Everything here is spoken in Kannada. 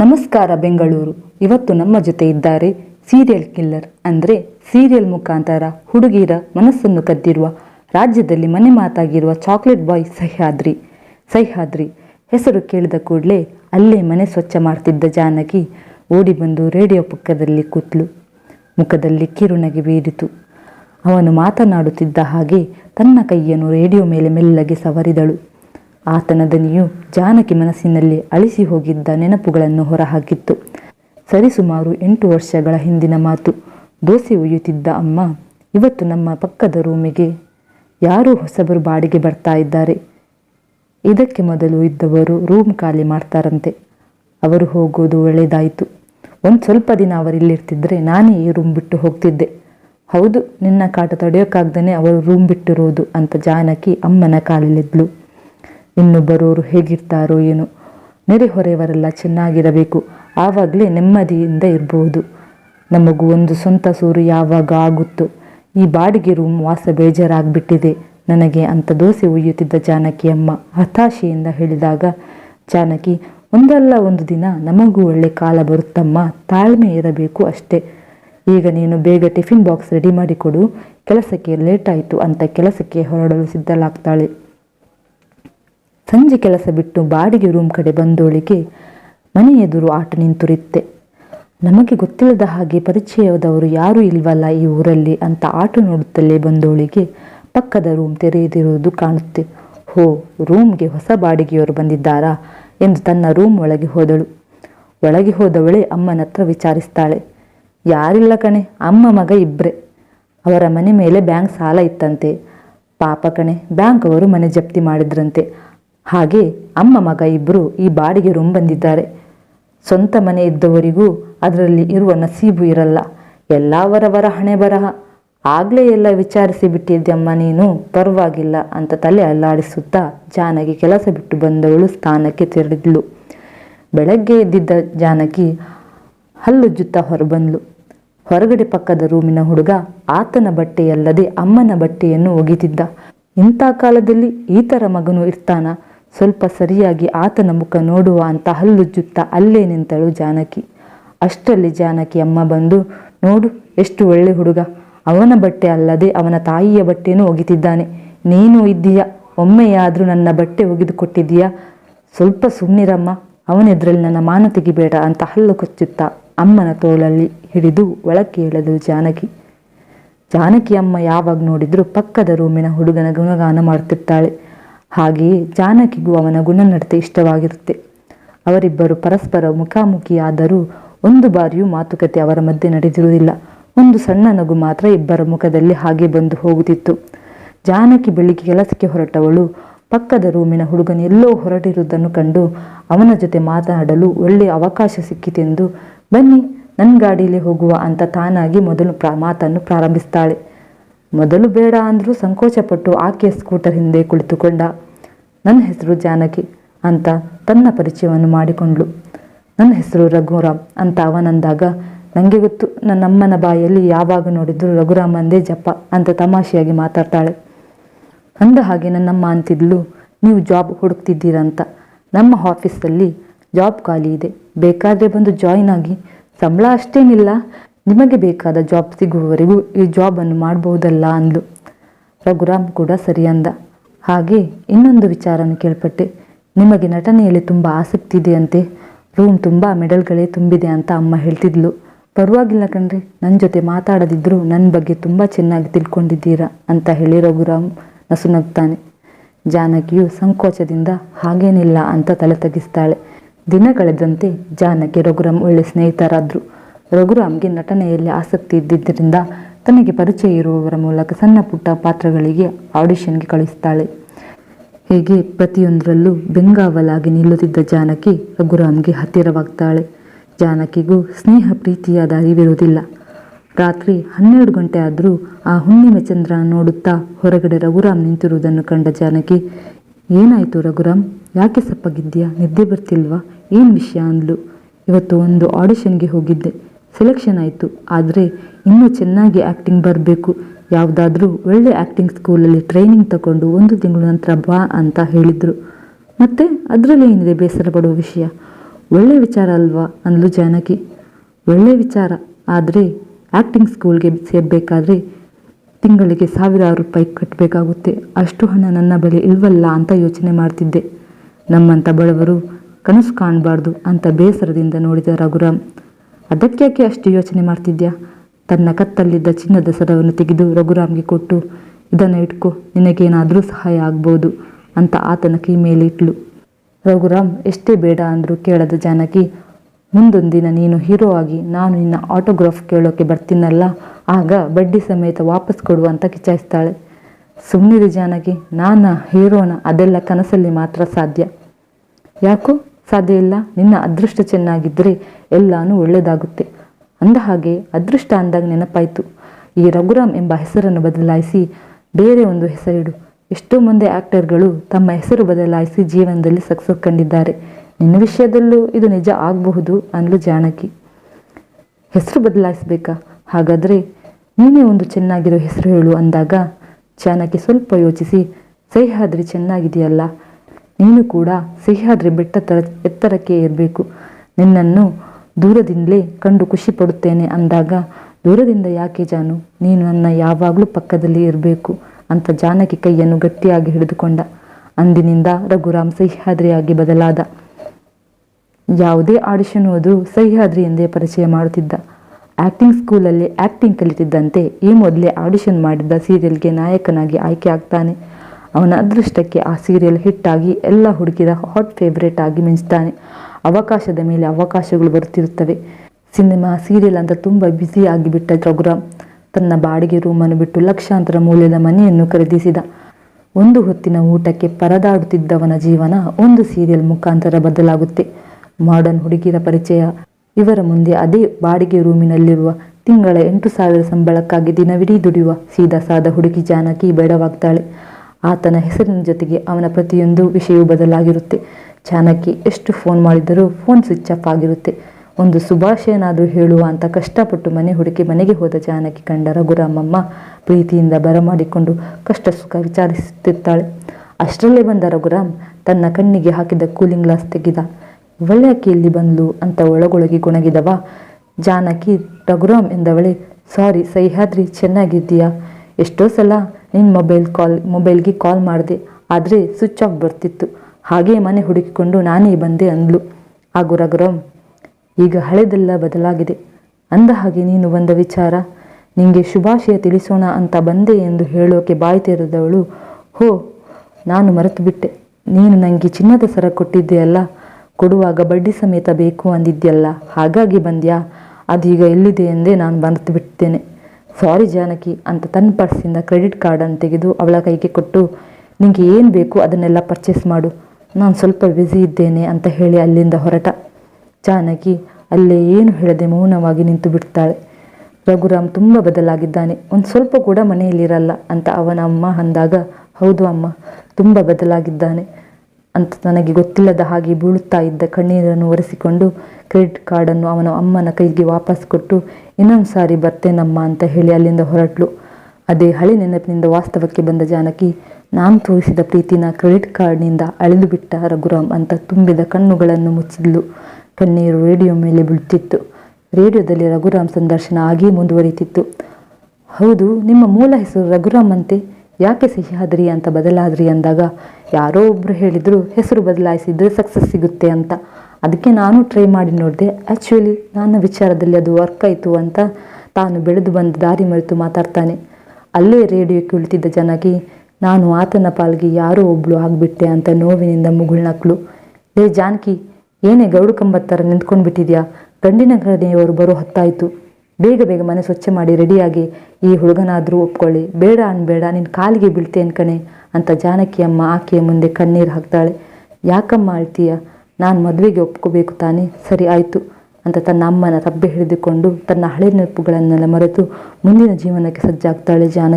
ನಮಸ್ಕಾರ ಬೆಂಗಳೂರು. ಇವತ್ತು ನಮ್ಮ ಜೊತೆ ಇದ್ದಾರೆ ಸೀರಿಯಲ್ ಕಿಲ್ಲರ್ ಅಂದರೆ ಸೀರಿಯಲ್ ಮುಖಾಂತರ ಹುಡುಗಿಯರ ಮನಸ್ಸನ್ನು ಕದ್ದಿರುವ, ರಾಜ್ಯದಲ್ಲಿ ಮನೆ ಮಾತಾಗಿರುವ ಚಾಕ್ಲೇಟ್ ಬಾಯ್ ಸಹ್ಯಾದ್ರಿ. ಸಹ್ಯಾದ್ರಿ, ಹೆಸರು ಕೇಳಿದ ಕೂಡಲೇ ಅಲ್ಲೇ ಮನೆ ಸ್ವಚ್ಛ ಮಾಡ್ತಿದ್ದ ಜಾನಕಿ ಓಡಿ ಬಂದು ರೇಡಿಯೋ ಪಕ್ಕದಲ್ಲಿ ಕೂತ್ಲು. ಮುಖದಲ್ಲಿ ಕಿರುನಗೆ ಬೀರಿತು. ಅವನು ಮಾತನಾಡುತ್ತಿದ್ದ ಹಾಗೆ ತನ್ನ ಕೈಯನ್ನು ರೇಡಿಯೋ ಮೇಲೆ ಮೆಲ್ಲಗೆ ಸವರಿದಳು. ಆತನ ದನಿಯು ಜಾನಕಿ ಮನಸ್ಸಿನಲ್ಲಿ ಅಳಿಸಿ ಹೋಗಿದ್ದ ನೆನಪುಗಳನ್ನು ಹೊರಹಾಕಿತ್ತು. ಸರಿಸುಮಾರು ಎಂಟು ವರ್ಷಗಳ ಹಿಂದಿನ ಮಾತು. ದೋಸೆ ಒಯ್ಯುತ್ತಿದ್ದ ಅಮ್ಮ, ಇವತ್ತು ನಮ್ಮ ಪಕ್ಕದ ರೂಮಿಗೆ ಯಾರು ಹೊಸಬರು ಬಾಡಿಗೆ ಬರ್ತಾ ಇದ್ದಾರೆ? ಇದಕ್ಕೆ ಮೊದಲು ಇದ್ದವರು ರೂಮ್ ಖಾಲಿ ಮಾಡ್ತಾರಂತೆ. ಅವರು ಹೋಗೋದು ಒಳ್ಳೆಯದಾಯಿತು ಒಂದು ಸ್ವಲ್ಪ ದಿನ ಅವರಿಲ್ಲಿರ್ತಿದ್ರೆ ನಾನೇ ಈ ರೂಮ್ ಬಿಟ್ಟು ಹೋಗ್ತಿದ್ದೆ. ಹೌದು, ನಿನ್ನ ಕಾಟ ತಡೆಯೋಕ್ಕಾಗ್ದೇ ಅವರು ರೂಮ್ ಬಿಟ್ಟಿರೋದು ಅಂತ ಜಾನಕಿ ಅಮ್ಮನ ಕಾಲಲ್ಲಿದ್ಲು. ಇನ್ನು ಬರೋರು ಹೇಗಿರ್ತಾರೋ ಏನು. ನೆರೆಹೊರೆಯವರೆಲ್ಲ ಚೆನ್ನಾಗಿರಬೇಕು. ಆವಾಗಲೇ ನೆಮ್ಮದಿಯಿಂದ ಇರಬಹುದು ನಮಗೂ ಒಂದು ಸ್ವಂತ ಸೂರು ಯಾವಾಗ ಆಗುತ್ತೋ. ಈ ಬಾಡಿಗೆ ರೂಮ್ ವಾಸ ಬೇಜಾರಾಗ್ಬಿಟ್ಟಿದೆ. ನನಗೆ ಅಂತ ದೋಸೆ ಉಯ್ಯುತ್ತಿದ್ದ ಜಾನಕಿ ಅಮ್ಮ ಹತಾಶೆಯಿಂದ ಹೇಳಿದಾಗ, ಜಾನಕಿ, ಒಂದಲ್ಲ ಒಂದು ದಿನ ನಮಗೂ ಒಳ್ಳೆ ಕಾಲ ಬರುತ್ತಮ್ಮ. ತಾಳ್ಮೆ ಇರಬೇಕು ಅಷ್ಟೇ. ಈಗ ನೀನು ಬೇಗ ಟಿಫಿನ್ ಬಾಕ್ಸ್ ರೆಡಿ ಮಾಡಿಕೊಡು. ಕೆಲಸಕ್ಕೆ ಲೇಟ್ ಆಯಿತು ಅಂತ ಕೆಲಸಕ್ಕೆ ಹೊರಡಲು ಸಿದ್ಧಳಾಗ್ತಾಳೆ. ಸಂಜೆ ಕೆಲಸ ಬಿಟ್ಟು ಬಾಡಿಗೆ ರೂಮ್ ಕಡೆ ಬಂದೋಳಿಗೆ ಮನೆ ಎದುರು ಆಟ ನಿಂತುರಿತ್ತೆ. ನಮಗೆ ಗೊತ್ತಿಲ್ಲದ ಹಾಗೆ ಪರಿಚಯದವರು ಯಾರೂ ಇಲ್ವಲ್ಲ ಈ ಊರಲ್ಲಿ ಅಂತ ಆಟ ನೋಡುತ್ತಲೇ ಬಂದೋಳಿಗೆ ಪಕ್ಕದ ರೂಮ್ ತೆರೆಯದಿರುವುದು ಕಾಣುತ್ತೆ. ಹೋ, ರೂಮ್ಗೆ ಹೊಸ ಬಾಡಿಗೆಯವರು ಬಂದಿದ್ದಾರಾ ಎಂದು ತನ್ನ ರೂಮ್ ಒಳಗೆ ಹೋದಳು. ಒಳಗೆ ಹೋದವಳೆ ಅಮ್ಮನತ್ರ ವಿಚಾರಿಸ್ತಾಳೆ. ಯಾರಿಲ್ಲ ಕಣೆ, ಅಮ್ಮ ಮಗ ಇಬ್ಬರೇ ಅವರ ಮನೆ ಮೇಲೆ ಬ್ಯಾಂಕ್ ಸಾಲ ಇತ್ತಂತೆ. ಪಾಪ ಕಣೆ, ಬ್ಯಾಂಕ್ ಅವರು ಮನೆ ಜಪ್ತಿ ಮಾಡಿದ್ರಂತೆ. ಹಾಗೆ ಅಮ್ಮ ಮಗ ಇಬ್ಬರು ಈ ಬಾಡಿಗೆ ರೂಮ್ ಬಂದಿದ್ದಾರೆ. ಸ್ವಂತ ಮನೆ ಇದ್ದವರಿಗೂ ಅದರಲ್ಲಿ ಇರುವ ನಸೀಬು ಇರಲ್ಲ. ಎಲ್ಲ ವರವರ ಹಣೆ ಬರಹ. ಆಗಲೇ ಎಲ್ಲ ವಿಚಾರಿಸಿ ಬಿಟ್ಟಿದ್ದಮ್ಮ ನೀನು? ಪರವಾಗಿಲ್ಲ ಅಂತ ತಲೆ ಅಲ್ಲಾಡಿಸುತ್ತಾ ಜಾನಕಿ ಕೆಲಸ ಬಿಟ್ಟು ಬಂದವಳು ಸ್ಥಾನಕ್ಕೆ ತೆರಳಿದ್ಲು. ಬೆಳಗ್ಗೆ ಎದ್ದಿದ್ದ ಜಾನಕಿ ಹಲ್ಲುಜ್ಜುತ್ತಾ ಹೊರಬಂದ್ಲು. ಹೊರಗಡೆ ಪಕ್ಕದ ರೂಮಿನ ಹುಡುಗ ಆತನ ಬಟ್ಟೆಯಲ್ಲದೆ ಅಮ್ಮನ ಬಟ್ಟೆಯನ್ನು ಒಗಿತಿದ್ದ ಇಂಥ ಕಾಲದಲ್ಲಿ ಈ ಮಗನು ಇರ್ತಾನ? ಸ್ವಲ್ಪ ಸರಿಯಾಗಿ ಆತನ ಮುಖ ನೋಡುವ ಅಂತ ಹಲ್ಲುಜ್ಜುತ್ತಾ ಅಲ್ಲೇ ನಿಂತಳು ಜಾನಕಿ. ಅಷ್ಟರಲ್ಲಿ ಜಾನಕಿ ಅಮ್ಮ ಬಂದು, ನೋಡು, ಎಷ್ಟು ಒಳ್ಳೆ ಹುಡುಗ. ಅವನ ಬಟ್ಟೆ ಅಲ್ಲದೆ ಅವನ ತಾಯಿಯ ಬಟ್ಟೆನೂ ಒಗಿತಿದ್ದಾನೆ. ನೀನು ಇದ್ದೀಯ. ಒಮ್ಮೆಯಾದರೂ ನನ್ನ ಬಟ್ಟೆ ಒಗೆದು ಕೊಟ್ಟಿದ್ದೀಯಾ ಸ್ವಲ್ಪ ಸುಮ್ಮನಿರಮ್ಮ ಅವನೆದ್ರಲ್ಲಿ ನನ್ನ ಮಾನ ತೆಗಿಬೇಡ ಅಂತ ಹಲ್ಲು ಕೊಚ್ಚುತ್ತ ಅಮ್ಮನ ತೋಳಲ್ಲಿ ಹಿಡಿದು ಒಳಕ್ಕೆ ಎಳೆದಳು ಜಾನಕಿ. ಜಾನಕಿ ಅಮ್ಮ ಯಾವಾಗ ನೋಡಿದ್ರು ಪಕ್ಕದ ರೂಮಿನ ಹುಡುಗನ ಗುಣಗಾನ ಮಾಡ್ತಿರ್ತಾಳೆ. ಹಾಗೆಯೇ ಜಾನಕಿಗೂ ಅವನ ಗುಣನಡತೆ ಇಷ್ಟವಾಗಿರುತ್ತೆ. ಅವರಿಬ್ಬರು ಪರಸ್ಪರ ಮುಖಾಮುಖಿಯಾದರೂ ಒಂದು ಬಾರಿಯೂ ಮಾತುಕತೆ ಅವರ ಮಧ್ಯೆ ನಡೆದಿರುವುದಿಲ್ಲ. ಒಂದು ಸಣ್ಣ ನಗು ಮಾತ್ರ ಇಬ್ಬರ ಮುಖದಲ್ಲಿ ಹಾಗೆ ಬಂದು ಹೋಗುತ್ತಿತ್ತು. ಜಾನಕಿ ಬೆಳಿಗ್ಗೆ ಕೆಲಸಕ್ಕೆ ಹೊರಟವಳು. ಪಕ್ಕದ ರೂಮಿನ ಹುಡುಗನ ಎಲ್ಲೋ ಹೊರಟಿರುವುದನ್ನು ಕಂಡು ಅವನ ಜೊತೆ ಮಾತನಾಡಲು ಒಳ್ಳೆಯ ಅವಕಾಶ ಸಿಕ್ಕಿತೆಂದು, ಬನ್ನಿ ನನ್ನ ಗಾಡಿಯಲ್ಲಿ ಹೋಗುವ ಅಂತ ತಾನಾಗಿ ಮೊದಲು ಪ್ರಾ, ಮಾತನ್ನು ಪ್ರಾರಂಭಿಸ್ತಾಳೆ. ಮೊದಲು ಬೇಡ ಅಂದರೂ ಸಂಕೋಚಪಟ್ಟು ಆಕೆಯ ಸ್ಕೂಟರ್ ಹಿಂದೆ ಕುಳಿತುಕೊಂಡ. ನನ್ನ ಹೆಸರು ಜಾನಕಿ ಅಂತ ತನ್ನ ಪರಿಚಯವನ್ನು ಮಾಡಿಕೊಂಡ್ಳು. ನನ್ನ ಹೆಸರು ರಘುರಾಮ್ ಅಂತ ಅವನಂದಾಗ ನನಗೆ ಗೊತ್ತು ನನ್ನಮ್ಮನ ಬಾಯಲ್ಲಿ ಯಾವಾಗ ನೋಡಿದ್ರು ರಘುರಾಮ್ ಅಂದೇ ಜಪ ಅಂತ ತಮಾಷೆಯಾಗಿ ಮಾತಾಡ್ತಾಳೆ. ಅಂದ ಹಾಗೆ ನನ್ನಮ್ಮ ಅಂತಿದ್ಲು, ನೀವು ಜಾಬ್ ಹುಡುಕ್ತಿದ್ದೀರಂತ. ನಮ್ಮ ಆಫೀಸಲ್ಲಿ ಜಾಬ್ ಖಾಲಿ ಇದೆ. ಬೇಕಾದರೆ ಬಂದು ಜಾಯಿನ್ ಆಗಿ. ಸಂಬಳ ಅಷ್ಟೇನಿಲ್ಲ. ನಿಮಗೆ ಬೇಕಾದ ಜಾಬ್ ಸಿಗುವವರೆಗೂ ಈ ಜಾಬನ್ನು ಮಾಡಬಹುದಲ್ಲ ಅಂದ್ಲು ರಘುರಾಮ್ ಕೂಡ ಸರಿ ಅಂದ. ಹಾಗೆ ಇನ್ನೊಂದು ವಿಚಾರನ ಕೇಳ್ಪಟ್ಟೆ. ನಿಮಗೆ ನಟನೆಯಲ್ಲಿ ತುಂಬ ಆಸಕ್ತಿ ಇದೆಯಂತೆ. ರೂಮ್ ತುಂಬ ಮೆಡಲ್ಗಳೇ ತುಂಬಿದೆ ಅಂತ ಅಮ್ಮ ಹೇಳ್ತಿದ್ಲು. ಪರವಾಗಿಲ್ಲ ಕಣ್ರಿ ನನ್ನ ಜೊತೆ ಮಾತಾಡದಿದ್ದರೂ ನನ್ನ ಬಗ್ಗೆ ತುಂಬ ಚೆನ್ನಾಗಿ ತಿಳ್ಕೊಂಡಿದ್ದೀರಾ ಅಂತ ಹೇಳಿ ರಘುರಾಮ್ ನಸುನಗ್ತಾನೆ ಜಾನಕಿಯು ಸಂಕೋಚದಿಂದ ಹಾಗೇನಿಲ್ಲ ಅಂತ ತಲೆ ತಗ್ಗಿಸ್ತಾಳೆ. ದಿನ ಕಳೆದಂತೆ ಜಾನಕಿ ರಘುರಾಮ್ ಒಳ್ಳೆ ಸ್ನೇಹಿತರಾದರು. ರಘುರಾಮ್ಗೆ ನಟನೆಯಲ್ಲಿ ಆಸಕ್ತಿ ಇದ್ದಿದ್ದರಿಂದ ತನಗೆ ಪರಿಚಯ ಇರುವವರ ಮೂಲಕ ಸಣ್ಣ ಪುಟ್ಟ ಪಾತ್ರಗಳಿಗೆ ಆಡಿಷನ್ಗೆ ಕಳಿಸ್ತಾಳೆ. ಹೀಗೆ ಪ್ರತಿಯೊಂದರಲ್ಲೂ ಬೆಂಗಾವಲಾಗಿ ನಿಲ್ಲುತ್ತಿದ್ದ ಜಾನಕಿ ರಘುರಾಮ್ಗೆ ಹತ್ತಿರವಾಗ್ತಾಳೆ. ಜಾನಕಿಗೂ ಸ್ನೇಹ ಪ್ರೀತಿಯಾದ ಅರಿವಿರುವುದಿಲ್ಲ. ರಾತ್ರಿ ಹನ್ನೆರಡು ಗಂಟೆ ಆದರೂ ಆ ಹುಣ್ಣಿಮೆ ಚಂದ್ರ ನೋಡುತ್ತಾ ಹೊರಗಡೆ ರಘುರಾಮ್ ನಿಂತಿರುವುದನ್ನು ಕಂಡ ಜಾನಕಿ, ಏನಾಯಿತು ರಘುರಾಮ್? ಯಾಕೆ ಸಪ್ಪಗಿದ್ಯಾ ನಿದ್ದೆ ಬರ್ತಿಲ್ವಾ? ಏನು ವಿಷಯ? ಅಂದ್ಲು. ಇವತ್ತು ಒಂದು ಆಡಿಷನ್ಗೆ ಹೋಗಿದ್ದೆ. ಸೆಲೆಕ್ಷನ್ ಆಯಿತು. ಆದರೆ ಇನ್ನೂ ಚೆನ್ನಾಗಿ ಆ್ಯಕ್ಟಿಂಗ್ ಬರಬೇಕು. ಯಾವುದಾದ್ರೂ ಒಳ್ಳೆ ಆ್ಯಕ್ಟಿಂಗ್ ಸ್ಕೂಲಲ್ಲಿ ಟ್ರೈನಿಂಗ್ ತಗೊಂಡು ಒಂದು ತಿಂಗಳ ನಂತರ ಬಾ ಅಂತ ಹೇಳಿದರು. ಮತ್ತೆ ಅದರಲ್ಲಿ ಏನಿದೆ ಬೇಸರ ಪಡುವ ವಿಷಯ? ಒಳ್ಳೆ ವಿಚಾರ ಅಲ್ವಾ ಅಂದ್ಲು ಜಾನಕಿ. ಒಳ್ಳೆ ವಿಚಾರ. ಆದರೆ ಆ್ಯಕ್ಟಿಂಗ್ ಸ್ಕೂಲ್ಗೆ ಸೇರಬೇಕಾದ್ರೆ ತಿಂಗಳಿಗೆ ಸಾವಿರಾರು ರೂಪಾಯಿ ಕಟ್ಟಬೇಕಾಗುತ್ತೆ ಅಷ್ಟು ಹಣ ನನ್ನ ಬಳಿ ಇಲ್ವಲ್ಲ ಅಂತ ಯೋಚನೆ ಮಾಡ್ತಿದ್ದೆ. ನಮ್ಮಂಥ ಬಡವರು ಕನಸು ಕಾಣಬಾರ್ದು ಅಂತ ಬೇಸರದಿಂದ ನೋಡಿದ ರಘುರಾಮ್. ಅದಕ್ಕ್ಯಾಕೆ ಅಷ್ಟು ಯೋಚನೆ ಮಾಡ್ತಿದ್ಯಾ? ತನ್ನ ಕತ್ತಲ್ಲಿದ್ದ ಚಿನ್ನದ ಸರವನ್ನು ತೆಗೆದು ರಘುರಾಮ್ಗೆ ಕೊಟ್ಟು, ಇದನ್ನು ಇಟ್ಕೊ, ನಿನಗೇನಾದರೂ ಸಹಾಯ ಆಗ್ಬೋದು ಅಂತ ಆತನ ಕೈ ಮೇಲೆ ಇಟ್ಲು. ರಘುರಾಮ್, ಎಷ್ಟೇ ಬೇಡ ಅಂದರೂ ಕೇಳದ ಜಾನಕಿ, ಮುಂದೊಂದಿನ ನೀನು ಹೀರೋ ಆಗಿ ನಾನು ನಿನ್ನ ಆಟೋಗ್ರಾಫ್ ಕೇಳೋಕೆ ಬರ್ತೀನಲ್ಲ, ಆಗ ಬಡ್ಡಿ ಸಮೇತ ವಾಪಸ್ ಕೊಡು ಅಂತ ಕಿಚಾಯಿಸ್ತಾಳೆ ಸುಮ್ಮನಿರಿ ಜಾನಕಿ, ನಾನ ಹೀರೋನ ಅದೆಲ್ಲ ಕನಸಲ್ಲಿ ಮಾತ್ರ ಸಾಧ್ಯ. ಯಾಕೋ? ಸಾಧ್ಯ ಇಲ್ಲ. ನಿನ್ನ ಅದೃಷ್ಟ ಚೆನ್ನಾಗಿದ್ದರೆ ಎಲ್ಲಾನು ಒಳ್ಳೆಯದಾಗುತ್ತೆ ಅಂದ ಹಾಗೆ ಅದೃಷ್ಟ ಅಂದಾಗ ನೆನಪಾಯಿತು. ಈ ರಘುರಾಮ್ ಎಂಬ ಹೆಸರನ್ನು ಬದಲಾಯಿಸಿ ಬೇರೆ ಒಂದು ಹೆಸರಿಡು. ಎಷ್ಟೋ ಮಂದಿ ಆ್ಯಕ್ಟರ್ಗಳು ತಮ್ಮ ಹೆಸರು ಬದಲಾಯಿಸಿ ಜೀವನದಲ್ಲಿ ಸಕ್ಸಸ್ ಕಂಡಿದ್ದಾರೆ. ನಿನ್ನ ವಿಷಯದಲ್ಲೂ ಇದು ನಿಜ ಆಗಬಹುದು ಅನ್ಲು ಜಾನಕಿ. ಹೆಸರು ಬದಲಾಯಿಸಬೇಕಾ? ಹಾಗಾದರೆ ನೀನೇ ಒಂದು ಚೆನ್ನಾಗಿರೋ ಹೆಸರು ಹೇಳು ಅಂದಾಗ ಜಾನಕಿ ಸ್ವಲ್ಪ ಯೋಚಿಸಿ, ಸಹ್ಯಾದ್ರಿ ಚೆನ್ನಾಗಿದೆಯಲ್ಲ ನೀನು ಕೂಡ ಸಹ್ಯಾದ್ರಿ ಬೆಟ್ಟ ತರ, ಎತ್ತರಕ್ಕೆ ಇರಬೇಕು ನಿನ್ನನ್ನು ದೂರದಿಂದಲೇ ಕಂಡು ಖುಷಿ ಪಡುತ್ತೇನೆ ಅಂದಾಗ, ದೂರದಿಂದ ಯಾಕೆ ಜಾನು? ನೀನು ನನ್ನ ಯಾವಾಗಲೂ ಪಕ್ಕದಲ್ಲಿ ಇರಬೇಕು ಅಂತ ಜಾನಕಿ ಕೈಯನ್ನು ಗಟ್ಟಿಯಾಗಿ ಹಿಡಿದುಕೊಂಡ. ಅಂದಿನಿಂದ ರಘುರಾಮ್ ಸಹ್ಯಾದ್ರಿಯಾಗಿ ಬದಲಾದ. ಯಾವುದೇ ಆಡಿಷನ್ ಹೋದರೂ ಸಹ್ಯಾದ್ರಿ ಎಂದೇ ಪರಿಚಯ ಮಾಡುತ್ತಿದ್ದ. ಆ್ಯಕ್ಟಿಂಗ್ ಸ್ಕೂಲಲ್ಲಿ ಆ್ಯಕ್ಟಿಂಗ್ ಕಲಿತಿದ್ದಂತೆ ಈ ಮೊದಲೇ ಆಡಿಷನ್ ಮಾಡಿದ್ದ ಸೀರಿಯಲ್ಗೆ ನಾಯಕನಾಗಿ ಆಯ್ಕೆ ಆಗ್ತಾನೆ. ಅವನ ಅದೃಷ್ಟಕ್ಕೆ ಆ ಸೀರಿಯಲ್ ಹಿಟ್ಟಾಗಿ ಎಲ್ಲ ಹುಡುಗಿರ ಹಾಟ್ ಫೇವ್ರೇಟ್ ಆಗಿ ಮಿಂಚ್ತಾನೆ. ಅವಕಾಶದ ಮೇಲೆ ಅವಕಾಶಗಳು ಬರುತ್ತಿರುತ್ತವೆ. ಸಿನಿಮಾ, ಸೀರಿಯಲ್ ಅಂತ ತುಂಬ ಆಗಿಬಿಟ್ಟ ರಘುರಾಮ್. ತನ್ನ ಬಾಡಿಗೆ ರೂಮನ್ನು ಬಿಟ್ಟು ಲಕ್ಷಾಂತರ ಮೌಲ್ಯದ ಮನೆಯನ್ನು ಖರೀದಿಸಿದ. ಒಂದು ಹೊತ್ತಿನ ಊಟಕ್ಕೆ ಪರದಾಡುತ್ತಿದ್ದವನ ಜೀವನ ಒಂದು ಸೀರಿಯಲ್ ಮುಖಾಂತರ ಬದಲಾಗುತ್ತೆ. ಮಾಡರ್ನ್ ಹುಡುಗಿರ ಪರಿಚಯ. ಇವರ ಮುಂದೆ ಅದೇ ಬಾಡಿಗೆ ರೂಮಿನಲ್ಲಿರುವ ತಿಂಗಳ ಎಂಟು ಸಾವಿರ ಸಂಬಳಕ್ಕಾಗಿ ದಿನವಿಡೀ ದುಡಿಯುವ ಸೀದಾ ಸಾದ ಹುಡುಗಿ ಜಾನಕಿ ಬೇಡವಾಗ್ತಾಳೆ. ಆತನ ಹೆಸರಿನ ಜೊತೆಗೆ ಅವನ ಪ್ರತಿಯೊಂದು ವಿಷಯವೂ ಬದಲಾಗಿರುತ್ತೆ. ಜಾನಕಿ ಎಷ್ಟು ಫೋನ್ ಮಾಡಿದರೂ ಫೋನ್ ಸ್ವಿಚ್ ಆಫ್ ಆಗಿರುತ್ತೆ. ಒಂದು ಶುಭಾಶಯನಾದರೂ ಹೇಳುವ ಅಂತ ಕಷ್ಟಪಟ್ಟು ಮನೆ ಹುಡುಕಿ ಮನೆಗೆ ಹೋದ ಜಾನಕಿ ಕಂಡ ರಘುರಾಮಮ್ಮ ಪ್ರೀತಿಯಿಂದ ಬರಮಾಡಿಕೊಂಡು ಕಷ್ಟ ಸುಖ ವಿಚಾರಿಸುತ್ತಿರ್ತಾಳೆ. ಅಷ್ಟರಲ್ಲೇ ಬಂದ ರಘುರಾಮ್ ತನ್ನ ಕಣ್ಣಿಗೆ ಹಾಕಿದ ಕೂಲಿಂಗ್ ಗ್ಲಾಸ್ ತೆಗೆದ. ಒಳ್ಳೆಯಾಕೆ ಇಲ್ಲಿ ಬಂದ್ಲು ಅಂತ ಒಳಗೊಳಗಿ ಗುಣಗಿದವ. ಜಾನಕಿ, ರಘುರಾಮ್ ಎಂದವಳೆ. ಸಾರಿ, ಸಹ್ಯಾದ್ರಿ, ಚೆನ್ನಾಗಿದ್ದೀಯಾ? ಎಷ್ಟೋ ಸಲ ನಿನ್ನ ಮೊಬೈಲ್ ಕಾಲ್, ಮೊಬೈಲ್ಗೆ ಕಾಲ್ ಮಾಡಿದೆ. ಆದರೆ ಸ್ವಿಚ್ ಆಫ್ ಬರ್ತಿತ್ತು. ಹಾಗೆ ಮನೆ ಹುಡುಕಿಕೊಂಡು ನಾನೇ ಬಂದೆ ಅಂದ್ಲು. ಆ ರಘುರಾಮ್, ಈಗ ಹಳೆದೆಲ್ಲ ಬದಲಾಗಿದೆ. ಅಂದ ಹಾಗೆ ನೀನು ಬಂದ ವಿಚಾರ? ನಿಂಗೆ ಶುಭಾಶಯ ತಿಳಿಸೋಣ ಅಂತ ಬಂದೆ ಎಂದು ಹೇಳೋಕೆ ಬಾಯಿ ತೆರೆದವಳು, ಹೋ, ನಾನು ಮರೆತು ಬಿಟ್ಟೆ. ನೀನು ನನಗೆ ಚಿನ್ನದ ಸರ ಕೊಟ್ಟಿದ್ದೆಯಲ್ಲ ಕೊಡುವಾಗ ಬಡ್ಡಿ ಸಮೇತ ಬೇಕು ಅಂದಿದ್ಯಲ್ಲ? ಹಾಗಾಗಿ ಬಂದ್ಯಾ? ಅದೀಗ ಎಲ್ಲಿದೆ ಎಂದೇ ನಾನು ಮರೆತು ಬಿಡ್ತೇನೆ. ಸಾರಿ ಜಾನಕಿ ಅಂತ ತನ್ನ ಪರ್ಸಿಂದ ಕ್ರೆಡಿಟ್ ಕಾರ್ಡನ್ನು ತೆಗೆದು ಅವಳ ಕೈಗೆ ಕೊಟ್ಟು, ನಿಂಗೆ ಏನು ಬೇಕು ಅದನ್ನೆಲ್ಲ ಪರ್ಚೇಸ್ ಮಾಡು. ನಾನು ಸ್ವಲ್ಪ ಬ್ಯುಸಿ ಇದ್ದೇನೆ, ಅಂತ ಹೇಳಿ ಅಲ್ಲಿಂದ ಹೊರಟ. ಜಾನಕಿ ಅಲ್ಲೇ ಏನು ಹೇಳದೆ ಮೌನವಾಗಿ ನಿಂತು ಬಿಡ್ತಾಳೆ. ರಘುರಾಮ್ ತುಂಬ ಬದಲಾಗಿದ್ದಾನೆ. ಒಂದು ಸ್ವಲ್ಪ ಕೂಡ ಮನೆಯಲ್ಲಿರಲ್ಲ ಅಂತ ಅವನ ಅಮ್ಮ ಅಂದಾಗ, ಹೌದು ಅಮ್ಮ, ತುಂಬ ಬದಲಾಗಿದ್ದಾನೆ. ಅಂತ ನನಗೆ ಗೊತ್ತಿಲ್ಲದ ಹಾಗೆ ಬೀಳುತ್ತಾ ಇದ್ದ ಕಣ್ಣೀರನ್ನು ಒರೆಸಿಕೊಂಡು ಕ್ರೆಡಿಟ್ ಕಾರ್ಡನ್ನು ಅವನ ಅಮ್ಮನ ಕೈಗೆ ವಾಪಸ್ ಕೊಟ್ಟು, ಇನ್ನೊಂದು ಸಾರಿ ಬರ್ತೇನಮ್ಮ ಅಂತ ಹೇಳಿ ಅಲ್ಲಿಂದ ಹೊರಟ್ಲು. ಅದೇ ಹಳೆ ನೆನಪಿನಿಂದ ವಾಸ್ತವಕ್ಕೆ ಬಂದ ಜಾನಕಿ, ನಾನು ತೋರಿಸಿದ ಪ್ರೀತಿನ ಕ್ರೆಡಿಟ್ ಕಾರ್ಡ್ನಿಂದ ಅಳೆದು ಬಿಟ್ಟ ರಘುರಾಮ್ ಅಂತ ತುಂಬಿದ ಕಣ್ಣುಗಳನ್ನು ಮುಚ್ಚಿದ್ಲು. ಕಣ್ಣೀರು ರೇಡಿಯೋ ಮೇಲೆ ಬೀಳ್ತಿತ್ತು. ರೇಡಿಯೋದಲ್ಲಿ ರಘುರಾಮ್ ಸಂದರ್ಶನ ಆಗೇ ಮುಂದುವರಿತಿತ್ತು. ಹೌದು, ನಿಮ್ಮ ಮೂಲ ಹೆಸರು ರಘುರಾಮ್ ಅಂತೆ, ಯಾಕೆ ಸಿಹಿಯಾದ್ರಿ ಅಂತ ಬದಲಾದ್ರಿ ಅಂದಾಗ ಯಾರೋ ಒಬ್ಬರು ಹೇಳಿದರು, ಹೆಸರು ಬದಲಾಯಿಸಿದ್ರೆ ಸಕ್ಸಸ್ ಸಿಗುತ್ತೆ ಅಂತ. ಅದಕ್ಕೆ ನಾನು ಟ್ರೈ ಮಾಡಿ ನೋಡಿದೆ ಆ್ಯಕ್ಚುಲಿ ನನ್ನ ವಿಚಾರದಲ್ಲಿ ಅದು ವರ್ಕ್ ಆಯಿತು ಅಂತ ತಾನು ಬೆಳೆದು ಬಂದ ದಾರಿ ಮರೆತು ಮಾತಾಡ್ತಾನೆ. ಅಲ್ಲೇ ರೇಡಿಯೋ ಕುಳಿತಿದ್ದ ಜನಕ್ಕೆ ನಾನು ಆತನ ಪಾಲ್ಗೆ ಯಾರೋ ಒಬ್ಳು ಆಗಿಬಿಟ್ಟೆ ಅಂತ ನೋವಿನಿಂದ ಮುಗುಳ್ನಕ್ಳು. ಲೇ ಜಾನಕಿ, ಏನೇ ಗರುಡು ಕಂಬತ್ತರ ನಿಂತ್ಕೊಂಡು ಬಿಟ್ಟಿದ್ಯಾ ಗಂಡಿನ ಕಡೆಯವರು ಬರೋ ಹೊತ್ತಾಯಿತು. ಬೇಗ ಬೇಗ ಮನೆ ಸ್ವಚ್ಛ ಮಾಡಿ ರೆಡಿಯಾಗಿ ಈ ಹುಡುಗನಾದರೂ ಒಪ್ಕೊಳ್ಳಿ. ಬೇಡ ಅನ್ಬೇಡ ನಿನ್ನ ಕಾಲಿಗೆ ಬೀಳ್ತೇನೆ ಕಣೆ ಅಂತ ಜಾನಕಿ ಅಮ್ಮ ಆಕೆಯ ಮುಂದೆ ಕಣ್ಣೀರು ಹಾಕ್ತಾಳೆ. ಯಾಕಮ್ಮ ಅಳ್ತೀಯ? ನಾನು ಮದುವೆಗೆ ಒಪ್ಕೋಬೇಕು ತಾನೇ. ಸರಿ, ಆಯಿತು ಅಂತ ತನ್ನ ಅಮ್ಮನ ರಬ್ಬೆ ಹಿಡಿದುಕೊಂಡು ತನ್ನ ಹಳೆ ನೆನಪುಗಳನ್ನೆಲ್ಲ ಮರೆತು ಮುಂದಿನ ಜೀವನಕ್ಕೆ ಸಜ್ಜಾಗ್ತಾಳೆ ಜಾನಕಿ.